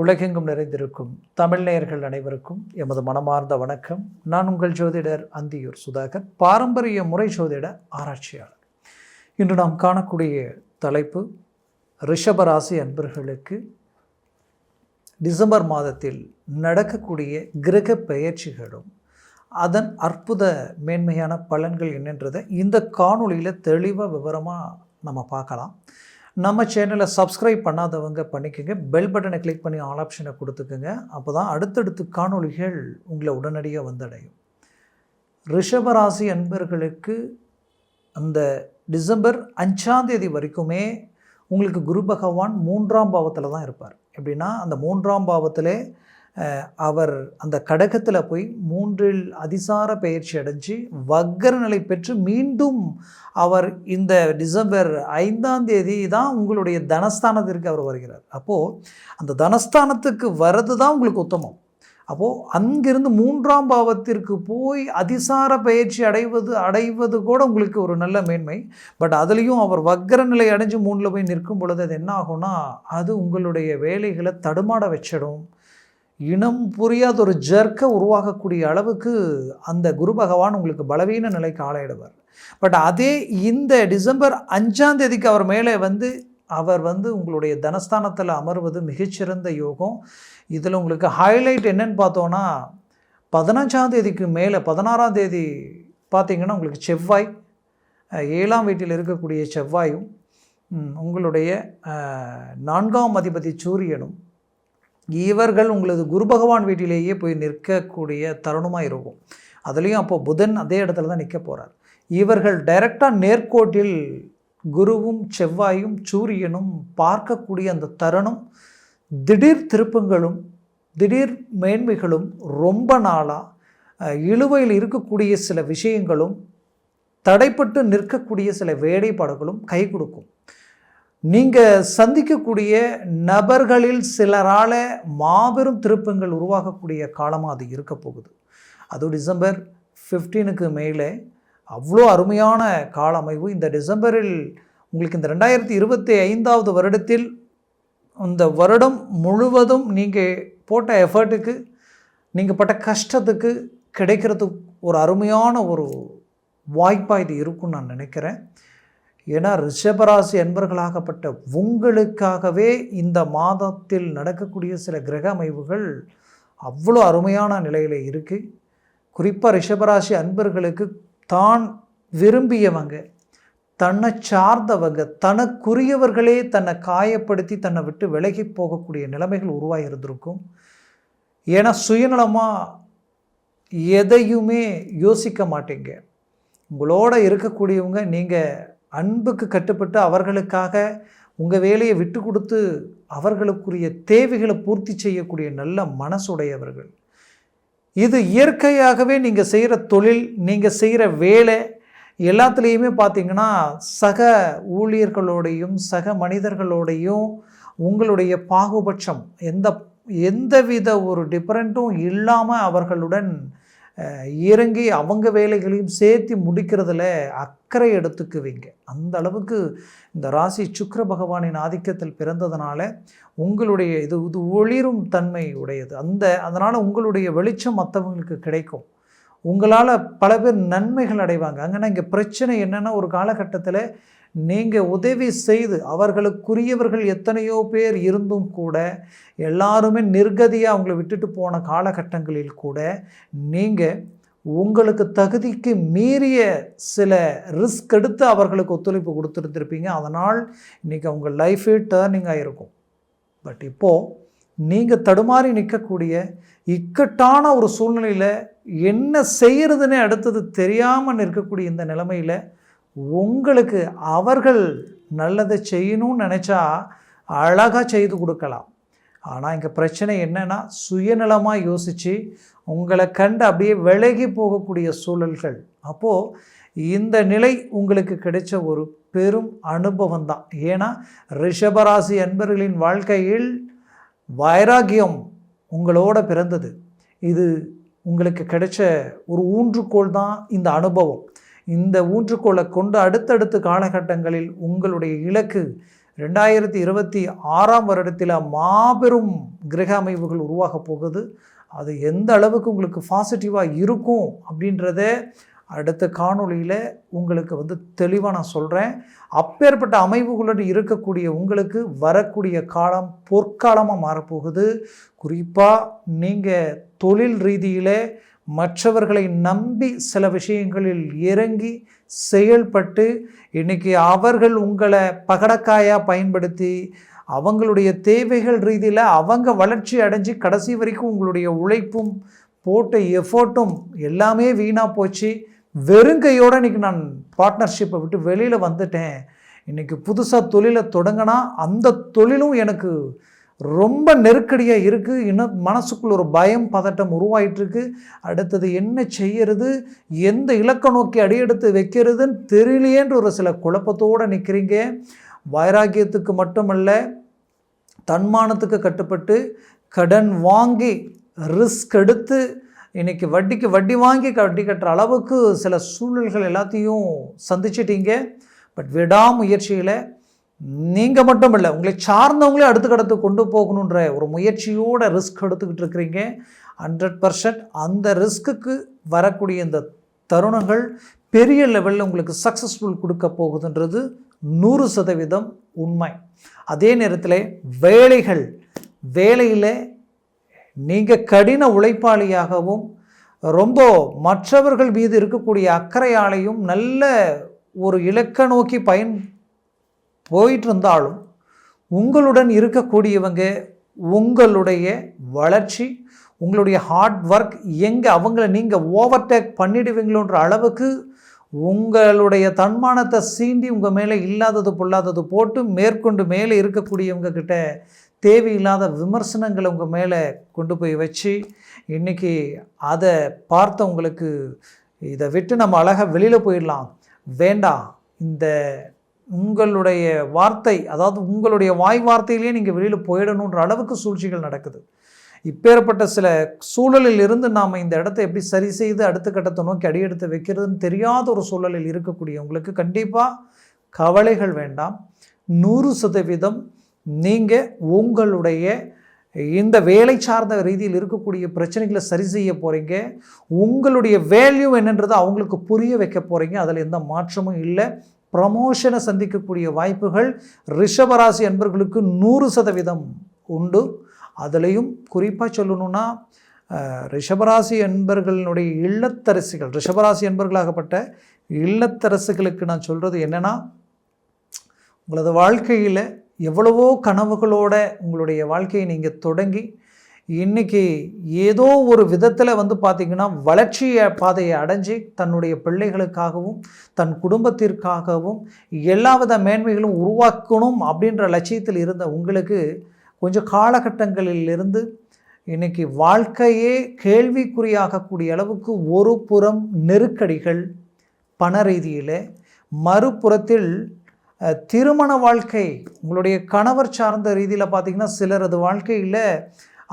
உலகெங்கும் நிறைந்திருக்கும் தமிழ் நேயர்கள் அனைவருக்கும் எமது மனமார்ந்த வணக்கம். நான் உங்கள் ஜோதிடர் அந்தியூர் சுதாகர் பாரம்பரிய முறை ஜோதிட ஆராய்ச்சியாளர். இன்று நாம் காணக்கூடிய தலைப்பு ரிஷபராசி அன்பர்களுக்கு டிசம்பர் மாதத்தில் நடக்கக்கூடிய கிரக பெயர்ச்சிகளும் அதன் அற்புத மேன்மையான பலன்கள் என்னன்றதை இந்த காணொளியில் தெளிவாக விவரமாக நம்ம பார்க்கலாம். நம்ம சேனலை சப்ஸ்கிரைப் பண்ணாதவங்க பண்ணிக்கோங்க. பெல் பட்டனை கிளிக் பண்ணி ஆல் ஆப்ஷனை கொடுத்துக்கோங்க. அப்போ தான் அடுத்தடுத்து காணொளிகள் உங்களை உடனடியாக வந்தடையும். ரிஷபராசி அன்பர்களுக்கு அந்த டிசம்பர் அஞ்சாம் தேதி வரைக்குமே உங்களுக்கு குரு பகவான் மூன்றாம் பாவத்தில் தான் இருப்பார். எப்படின்னா அந்த மூன்றாம் பாவத்திலே அவர் அந்த கடகத்தில் போய் மூன்றில் அதிசார பயிற்சி அடைஞ்சு வக்கர நிலை பெற்று மீண்டும் அவர் இந்த டிசம்பர் ஐந்தாம் தேதி தான் உங்களுடைய தனஸ்தானத்திற்கு அவர் வருகிறார். அப்போது அந்த தனஸ்தானத்துக்கு வர்றது தான் உங்களுக்கு உத்தமம். அப்போது அங்கிருந்து மூன்றாம் பாவத்திற்கு போய் அதிசார பயிற்சி அடைவது அடைவது கூட உங்களுக்கு ஒரு நல்ல மேன்மை. பட் அதுலேயும் அவர் வக்கர நிலை அடைஞ்சு மூணில் போய் நிற்கும் பொழுது அது என்ன ஆகும்னா அது உங்களுடைய வேலைகளை தடுமாட வச்சிடும். இனம் புரியாத ஒரு ஜர்க்கை உருவாகக்கூடிய அளவுக்கு அந்த குரு பகவான் உங்களுக்கு பலவீன நிலைக்கு ஆளாயிடுவார். பட் அதே இந்த டிசம்பர் அஞ்சாம் தேதிக்கு அவர் மேலே வந்து அவர் வந்து உங்களுடைய தனஸ்தானத்தில் அமர்வது மிகச்சிறந்த யோகம். இதில் உங்களுக்கு ஹைலைட் என்னன்னு பார்த்தோன்னா பதினஞ்சாம் தேதிக்கு மேலே பதினாறாம் தேதி பார்த்தீங்கன்னா உங்களுக்கு செவ்வாய் ஏழாம் வீட்டில் இருக்கக்கூடிய செவ்வாயும் உங்களுடைய நான்காம் அதிபதி சூரியனும் இவர்கள் உங்களது குரு பகவான் வீட்டிலேயே போய் நிற்கக்கூடிய தருணமாக இருக்கும். அதுலேயும் அப்போது புதன் அதே இடத்துல தான் நிற்க போகிறார் இவர்கள் டைரெக்டாக நேர்கோட்டில் குருவும் செவ்வாயும் சூரியனும் பார்க்கக்கூடிய அந்த தருணம் திடீர் திருப்பங்களும் திடீர் மேன்மைகளும் ரொம்ப நாளாக இழுவையில் இருக்கக்கூடிய சில விஷயங்களும் தடைப்பட்டு நிற்கக்கூடிய சில வேலைப்பாடுகளும் கை கொடுக்கும். நீங்கள் சந்திக்கக்கூடிய நபர்களில் சிலரால் மாபெரும் திருப்பங்கள் உருவாகக்கூடிய காலமாக அது இருக்க போகுது. அதுவும் டிசம்பர் ஃபிஃப்டீனுக்கு மேலே அவ்வளோ அருமையான கால அமைவு இந்த டிசம்பரில் உங்களுக்கு இந்த ரெண்டாயிரத்தி இருபத்தி ஐந்தாவது வருடத்தில் இந்த வருடம் முழுவதும் நீங்கள் போட்ட எஃபர்ட்டுக்கு நீங்கள் பட்ட கஷ்டத்துக்கு கிடைக்கிறது ஒரு அருமையான ஒரு வாய்ப்பாக இது இருக்கும்னு நான் நினைக்கிறேன். ஏன்னா ரிஷபராசி அன்பர்களாகப்பட்ட உங்களுக்காகவே இந்த மாதத்தில் நடக்கக்கூடிய சில கிரக அமைவுகள் அவ்வளோ அருமையான நிலையில் இருக்குது குறிப்பாக ரிஷபராசி அன்பர்களுக்கு தான் விரும்பியவங்க தன்னை சார்ந்தவங்க தனக்குரியவர்களே தன்னை காயப்படுத்தி தன்னை விட்டு விலகி போகக்கூடிய நிலைமைகள் உருவாகி இருந்திருக்கும். ஏன்னா சுயநலமாக எதையுமே யோசிக்க மாட்டீங்க. உங்களோட இருக்கக்கூடியவங்க நீங்கள் அன்புக்கு கட்டுப்பட்டு அவர்களுக்காக உங்கள் வேலையை விட்டு கொடுத்து அவர்களுக்குரிய தேவைகளை பூர்த்தி செய்யக்கூடிய நல்ல மனசுடையவர்கள். இது இயற்கையாகவே நீங்கள் செய்கிற தொழில் நீங்கள் செய்கிற வேலை எல்லாத்துலேயுமே பார்த்தீங்கன்னா சக ஊழியர்களோடையும் சக மனிதர்களோடையும் உங்களுடைய பாகுபட்சம் எந்த எந்தவித ஒரு டிஃப்ரெண்ட்டும் இல்லாமல் அவர்களுடன் இறங்கி அவங்க வேலைகளையும் சேர்த்து முடிக்கிறதுல அக்கறை எடுத்துக்குவீங்க. அந்த அளவுக்கு இந்த ராசி சுக்கர பகவானின் ஆதிக்கத்தில் பிறந்ததுனால உங்களுடைய இது இது ஒளிரும் தன்மை உடையது. அந்த அதனால் உங்களுடைய வெளிச்சம் மற்றவங்களுக்கு கிடைக்கும். உங்களால் பல பேர் நன்மைகள் அடைவாங்க. அங்கன்னா இங்கே பிரச்சனை என்னென்னா ஒரு காலகட்டத்தில் நீங்கள் உதவி செய்து அவர்களுக்குரியவர்கள் எத்தனையோ பேர் இருந்தும் கூட எல்லாருமே நிர்கதியாக அவங்கள விட்டுட்டு போன காலகட்டங்களில் கூட நீங்கள் உங்களுக்கு தகுதிக்கு மீறிய சில ரிஸ்க் எடுத்து அவர்களுக்கு ஒத்துழைப்பு கொடுத்துருந்துருப்பீங்க. அதனால் இன்றைக்கி அவங்க லைஃபே டேர்னிங் ஆகிருக்கும் பட் இப்போது நீங்கள் தடுமாறி நிற்கக்கூடிய இக்கட்டான ஒரு சூழ்நிலையில் என்ன செய்கிறதுனே அடுத்தது தெரியாமல் நிற்கக்கூடிய இந்த நிலைமையில் உங்களுக்கு அவர்கள் நல்லதை செய்யணும்னு நினச்சா அழகாக செய்து கொடுக்கலாம். ஆனால் இங்கே பிரச்சனை என்னென்னா சுயநலமாக யோசித்து உங்களை கண்டு அப்படியே விலகி போகக்கூடிய சூழல்கள். அப்போது இந்த நிலை உங்களுக்கு கிடைச்ச ஒரு பெரும் அனுபவம் தான். ஏன்னா ரிஷபராசி அன்பர்களின் வாழ்க்கையில் வைராகியம் உங்களோட பிறந்தது. இது உங்களுக்கு கிடைச்ச ஒரு ஊன்றுகோல் தான் இந்த அனுபவம். இந்த ஊன்றுகோலை கொண்டு அடுத்தடுத்த காலகட்டங்களில் உங்களுடைய இலக்கு ரெண்டாயிரத்தி இருபத்தி ஆறாம் வருடத்தில் மாபெரும் கிரக அமைவுகள் உருவாக போகுது. அது எந்த அளவுக்கு உங்களுக்கு பாசிட்டிவாக இருக்கும் அப்படின்றத அடுத்த காணொளியில் உங்களுக்கு வந்து தெளிவாக நான் சொல்கிறேன் அப்பேற்பட்ட அமைவுகளுடன் இருக்கக்கூடிய உங்களுக்கு வரக்கூடிய காலம் பொற்காலமாக மாறப்போகுது. குறிப்பாக நீங்கள் தொழில் ரீதியில் மற்றவர்களை நம்பி சில விஷயங்களில் இறங்கி செயல்பட்டு இன்னைக்கு அவர்கள் உங்களை பகடக்காயாக பயன்படுத்தி அவங்களுடைய தேவைகள் ரீதியில் அவங்க வளர்ச்சி அடைஞ்சு கடைசி வரைக்கும் உங்களுடைய உழைப்பும் போட்ட எஃபோர்ட்டும் எல்லாமே வீணாக போச்சு. வெறுங்கையோடு இன்றைக்கி நான் பார்ட்னர்ஷிப்பை விட்டு வெளியில் வந்துட்டேன். இன்றைக்கி புதுசாக தொழிலை தொடங்கினா அந்த தொழிலும் எனக்கு ரொம்ப நெருக்கடியாக இருக்குது இன்னும் மனசுக்குள்ள ஒரு பயம் பதட்டம் உருவாயிட்டிருக்கு. அடுத்தது என்ன செய்யறது? எந்த இலக்க நோக்கி அடியெடுத்து வைக்கிறதுன்னு தெரியலையேன்ற ஒரு சில குழப்பத்தோடு நிற்கிறீங்க வைராக்கியத்துக்கு மட்டுமல்ல தன்மானத்துக்கு கட்டுப்பட்டு கடன் வாங்கி ரிஸ்க் எடுத்து இன்றைக்கி வட்டிக்கு வட்டி வாங்கி வட்டி கட்டுற அளவுக்கு சில சூழல்கள் எல்லாத்தையும் சந்திச்சிட்டீங்க. பட் விடாமுயற்சியில் நீங்கள் மட்டும் இல்லை உங்களை சார்ந்தவங்களே அடுத்த கடத்து கொண்டு போகணுன்ற ஒரு முயற்சியோட ரிஸ்க் எடுத்துக்கிட்டு இருக்கிறீங்க. ஹண்ட்ரட் பர்சன்ட் அந்த ரிஸ்க்குக்கு வரக்கூடிய இந்த தருணங்கள் பெரிய லெவலில் உங்களுக்கு சக்ஸஸ்ஃபுல் கொடுக்க போகுதுன்றது நூறு சதவீதம் உண்மை. அதே நேரத்தில் வேலைகள் வேலையில் நீங்கள் கடின உழைப்பாளியாகவும் ரொம்ப மற்றவர்கள் மீது இருக்கக்கூடிய அக்கறையாலையும் நல்ல ஒரு இலக்க நோக்கி பயன் போயிட்டு இருந்தாலும் உங்களுடன் இருக்கக்கூடியவங்க உங்களுடைய வளர்ச்சி உங்களுடைய ஹார்ட் ஒர்க் எங்கே அவங்கள நீங்கள் ஓவர்டேக் பண்ணிடுவீங்களோன்ற அளவுக்கு உங்களுடைய தன்மானத்தை சீண்டி உங்கள் மேலே இல்லாதது பொல்லாதது போட்டு மேற்கொண்டு மேலே இருக்கக்கூடியவங்க கிட்ட தேவையில்லாத விமர்சனங்களை உங்கள் மேலே கொண்டு போய் வச்சு இன்றைக்கி அதை பார்த்தவங்களுக்கு இதை விட்டு நம்ம அழகாக வெளியில் போயிடலாம். வேண்டாம் இந்த உங்களுடைய வார்த்தை அதாவது உங்களுடைய வாய் வார்த்தையிலேயே நீங்கள் வெளியில் போயிடணுன்ற அளவுக்கு சூழ்ச்சிகள் நடக்குது. இப்பேற்பட்ட சில சூழலில் இருந்து நாம் இந்த இடத்த எப்படி சரி செய்து அடுத்த கட்டத்தை நோக்கி அடியெடுத்து வைக்கிறதுன்னு தெரியாத ஒரு சூழலில் இருக்கக்கூடியவங்களுக்கு கண்டிப்பாக கவலைகள் வேண்டாம். நூறு சதவீதம் நீங்கள் உங்களுடைய இந்த வேலை சார்ந்த ரீதியில் இருக்கக்கூடிய பிரச்சனைகளை சரி செய்ய போகிறீங்க உங்களுடைய வேல்யூ என்னன்றது அவங்களுக்கு புரிய வைக்க போகிறீங்க அதில் எந்த மாற்றமும் இல்லை. ப்ரமோஷனை சந்திக்கக்கூடிய வாய்ப்புகள் ரிஷபராசி அன்பர்களுக்கு நூறு சதவீதம் உண்டு. அதுலேயும் குறிப்பாக சொல்லணும்னா ரிஷபராசி என்பர்களுடைய இல்லத்தரசிகள் ரிஷபராசி அன்பர்களாகப்பட்ட இல்லத்தரசுகளுக்கு நான் சொல்கிறது என்னென்னா உங்களது வாழ்க்கையில் எவ்வளவோ கனவுகளோட உங்களுடைய வாழ்க்கையை நீங்கள் தொடங்கி இன்றைக்கி ஏதோ ஒரு விதத்தில் வந்து பார்த்திங்கன்னா வளர்ச்சியை பாதையை அடைஞ்சு தன்னுடைய பிள்ளைகளுக்காகவும் தன் குடும்பத்திற்காகவும் எல்லாவித மேன்மைகளும் உருவாக்கணும் அப்படின்ற லட்சியத்தில் இருந்த உங்களுக்கு கொஞ்சம் காலகட்டங்களிலிருந்து இன்றைக்கி வாழ்க்கையே கேள்விக்குறியாகக்கூடிய அளவுக்கு ஒரு புறம் நெருக்கடிகள் பண ரீதியில் மறுபுறத்தில் திருமண வாழ்க்கை உங்களுடைய கணவர் சார்ந்த ரீதியில் பார்த்திங்கன்னா சிலரது வாழ்க்கையில்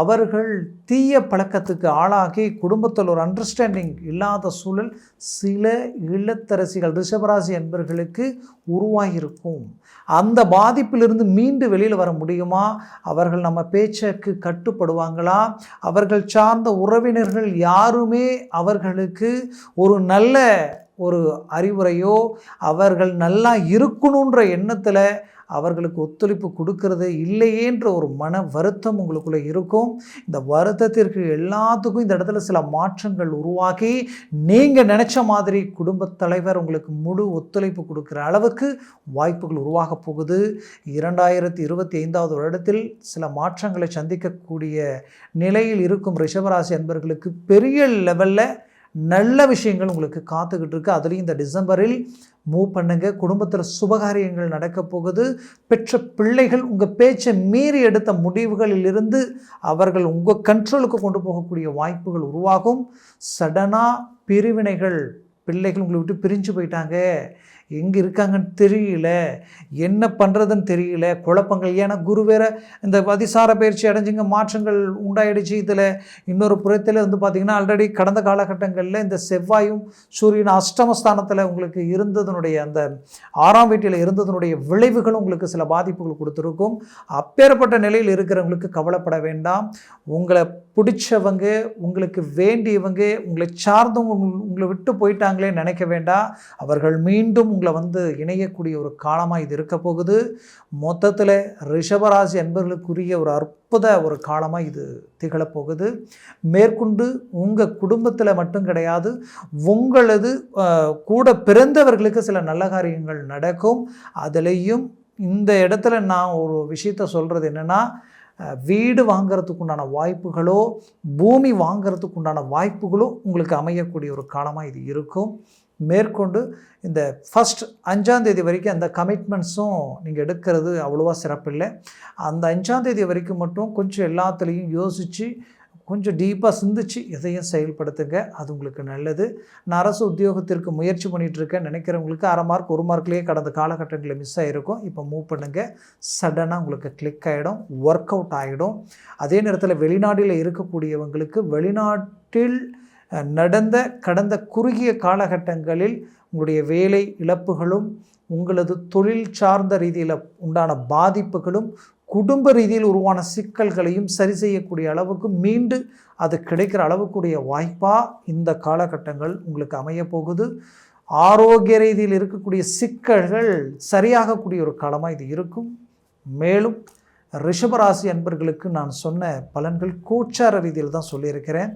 அவர்கள் தீய பழக்கத்துக்கு ஆளாகி குடும்பத்தில் ஒரு அண்டர்ஸ்டாண்டிங் இல்லாத சூழல் சில இல்லத்தரசிகள் ரிஷபராசி என்பர்களுக்கு உருவாகியிருக்கும். அந்த பாதிப்பிலிருந்து மீண்டு வெளியில் வர முடியுமா? அவர்கள் நம்ம பேச்சுக்கு கட்டுப்படுவாங்களா? அவர்கள் சார்ந்த உறவினர்கள் யாருமே அவர்களுக்கு ஒரு நல்ல ஒரு அறிவுரையோ அவர்கள் நல்லா இருக்கணுன்ற எண்ணத்தில் அவர்களுக்கு ஒத்துழைப்பு கொடுக்கறது இல்லையேன்ற ஒரு மன வருத்தம் உங்களுக்குள்ளே இருக்கும். இந்த வருத்தத்திற்கு எல்லாத்துக்கும் இந்த இடத்துல சில மாற்றங்கள் உருவாகி நீங்கள் நினச்ச மாதிரி குடும்பத் தலைவர் உங்களுக்கு முழு ஒத்துழைப்பு கொடுக்குற அளவுக்கு வாய்ப்புகள் உருவாக போகுது. இரண்டாயிரத்தி இருபத்தி ஐந்தாவது வருடத்தில் சில மாற்றங்களை சந்திக்கக்கூடிய நிலையில் இருக்கும் ரிஷபராசி அன்பர்களுக்கு பெரிய லெவலில் நல்ல விஷயங்கள் உங்களுக்கு காத்துக்கிட்டு இருக்கு. அதுலேயும் இந்த டிசம்பரில் மூவ் பண்ணுங்க. குடும்பத்தில் சுபகாரியங்கள் நடக்க போகுது. பெற்ற பிள்ளைகள் உங்கள் பேச்சை மீறி எடுத்த முடிவுகளில் இருந்து அவர்கள் உங்கள் கண்ட்ரோலுக்கு கொண்டு போகக்கூடிய வாய்ப்புகள் உருவாகும். சடனாக பிரிவினைகள் பிள்ளைகள் உங்களை விட்டு பிரிஞ்சு போயிட்டாங்க. எங்கே இருக்காங்கன்னு தெரியல. என்ன பண்ணுறதுன்னு தெரியல. குழப்பங்கள் ஏன்னா குரு வேற இந்த அதிசார பயிற்சி அடைஞ்சிங்க மாற்றங்கள் உண்டாயிடுச்சு. இதில் இன்னொரு புறத்தில் வந்து பார்த்திங்கன்னா ஆல்ரெடி கடந்த காலகட்டங்களில் இந்த செவ்வாயும் சூரியன் அஷ்டமஸ்தானத்தில் உங்களுக்கு இருந்ததனுடைய அந்த ஆறாம் வீட்டில் இருந்ததனுடைய விளைவுகளும் உங்களுக்கு சில பாதிப்புகள் கொடுத்துருக்கும். அப்பேற்பட்ட நிலையில் இருக்கிறவங்களுக்கு கவலைப்பட வேண்டாம். உங்களை பிடிச்சவங்க உங்களுக்கு வேண்டியவங்க உங்களை சார்ந்தவங்க உங்களை விட்டு போயிட்டாங்களே நினைக்க வேண்டாம். அவர்கள் மீண்டும் உங்களை வந்து இணையக்கூடிய ஒரு காலமாக இது இருக்க போகுது. மொத்தத்தில் ரிஷபராசி என்பவர்களுக்குரிய ஒரு அற்புத ஒரு காலமாக இது திகழப்போகுது மேற்கொண்டு உங்கள் குடும்பத்தில் மட்டும் கிடையாது உங்களது கூட பிறந்தவர்களுக்கு சில நல்ல காரியங்கள் நடக்கும். அதுலேயும் இந்த இடத்துல நான் ஒரு விஷயத்த சொல்கிறது என்னென்னா வீடு வாங்குறதுக்கு உண்டான வாய்ப்புகளோ பூமி வாங்கிறதுக்கு உண்டான வாய்ப்புகளோ உங்களுக்கு அமையக்கூடிய ஒரு காலமாக இது இருக்கும். மேற்கொண்டு இந்த ஃபஸ்ட் அஞ்சாந்தேதி வரைக்கும் அந்த கமிட்மெண்ட்ஸும் நீங்கள் எடுக்கிறது அவ்வளோவா சிறப்பில்லை. அந்த அஞ்சாந்தேதி வரைக்கும் மட்டும் கொஞ்சம் எல்லாத்துலேயும் யோசித்து கொஞ்சம் டீப்பாக சிந்திச்சு எதையும் செயல்படுத்துங்க. அது உங்களுக்கு நல்லது. நான் அரசு உத்தியோகத்திற்கு முயற்சி பண்ணிகிட்ருக்கேன் இருக்கேன் நினைக்கிறவங்களுக்கு அரை மார்க் ஒரு மார்க்லேயே கடந்த காலகட்டங்களில் மிஸ் ஆகிருக்கும் இப்போ மூவ் பண்ணுங்கள் சடனாக உங்களுக்கு கிளிக் ஆகிடும் ஒர்க் அவுட் ஆகிடும் அதே நேரத்தில் வெளிநாட்டில் இருக்கக்கூடியவங்களுக்கு வெளிநாட்டில் நடந்த கடந்த குறுகிய காலகட்டங்களில் உங்களுடைய வேலை இழப்புகளும் உங்களது தொழில் சார்ந்த ரீதியில் உண்டான பாதிப்புகளும் குடும்ப ரீதியில் உருவான சிக்கல்களையும் சரி செய்யக்கூடிய அளவுக்கு மீண்டு அது கிடைக்கிற அளவுக்குரிய வாய்ப்பாக இந்த காலகட்டங்கள் உங்களுக்கு அமைய போகுது. ஆரோக்கிய ரீதியில் இருக்கக்கூடிய சிக்கல்கள் சரியாகக்கூடிய ஒரு காலமாக இது இருக்கும். மேலும் ரிஷபராசி அன்பர்களுக்கு நான் சொன்ன பலன்கள் கோச்சார ரீதியில் தான் சொல்லியிருக்கிறேன்.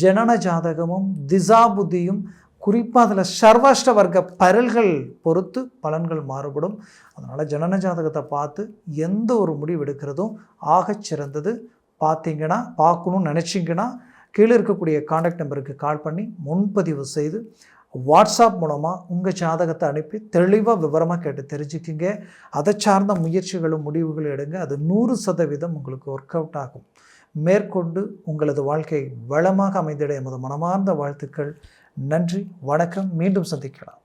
ஜனன ஜாதகமும் திசா புத்தியும் குறிப்பாக அதில் சர்வாஷ்ட வர்க்க பரல்கள் பொறுத்து பலன்கள் மாறுபடும். அதனால் ஜனன ஜாதகத்தை பார்த்து எந்த ஒரு முடிவு எடுக்கிறதும் ஆகச் சிறந்தது. பார்த்தீங்கன்னா பார்க்கணும்னு நினச்சிங்கன்னா கீழே இருக்கக்கூடிய காண்டாக்ட் நம்பருக்கு கால் பண்ணி முன்பதிவு செய்து வாட்ஸ்அப் மூலமாக உங்கள் ஜாதகத்தை அனுப்பி தெளிவாக விவரமாக கேட்டு தெரிஞ்சுக்கிங்க. அதை சார்ந்த முயற்சிகளும் முடிவுகளும் எடுங்க. அது நூறு சதவீதம் உங்களுக்கு ஒர்க் அவுட் ஆகும். மேற்கொண்டு உங்களது வாழ்க்கை வளமாக அமைந்திட எமது மனமார்ந்த வாழ்த்துக்கள். நன்றி வணக்கம். மீண்டும் சந்திக்கலாம்.